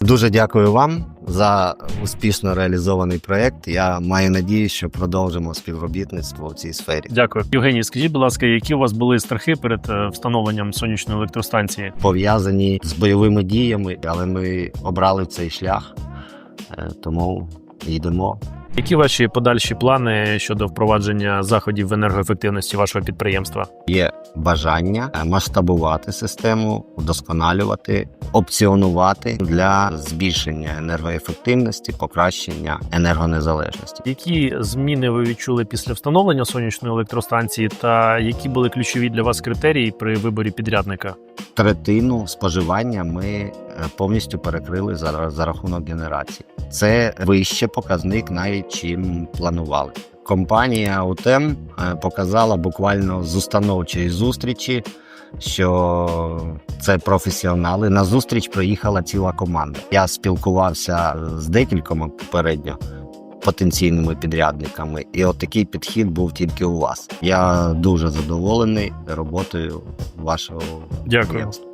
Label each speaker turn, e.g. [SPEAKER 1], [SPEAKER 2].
[SPEAKER 1] Дуже дякую вам за успішно реалізований проект. Я маю надію, що продовжимо співробітництво у цій сфері.
[SPEAKER 2] Дякую. Євгеній, скажіть, будь ласка, які у вас були страхи перед е, встановленням сонячної електростанції?
[SPEAKER 1] Пов'язані з бойовими діями, але ми обрали цей шлях, е, тому йдемо.
[SPEAKER 2] Які ваші подальші плани щодо впровадження заходів в енергоефективності вашого підприємства?
[SPEAKER 1] Є бажання масштабувати систему, удосконалювати, опціонувати для збільшення енергоефективності, покращення енергонезалежності.
[SPEAKER 2] Які зміни ви відчули після встановлення сонячної електростанції, та які були ключові для вас критерії при виборі підрядника?
[SPEAKER 1] Третину споживання ми е, повністю перекрили за, за рахунок генерації. Це вище показник навіть чим планували. Компанія УТЕМ е, показала буквально з установчої зустрічі, що це професіонали. На зустріч приїхала ціла команда. Я спілкувався з декількома попередньо потенційними підрядниками, і от такий підхід був тільки у вас. Я дуже задоволений роботою вашого
[SPEAKER 2] Дякую.
[SPEAKER 1] підприємства.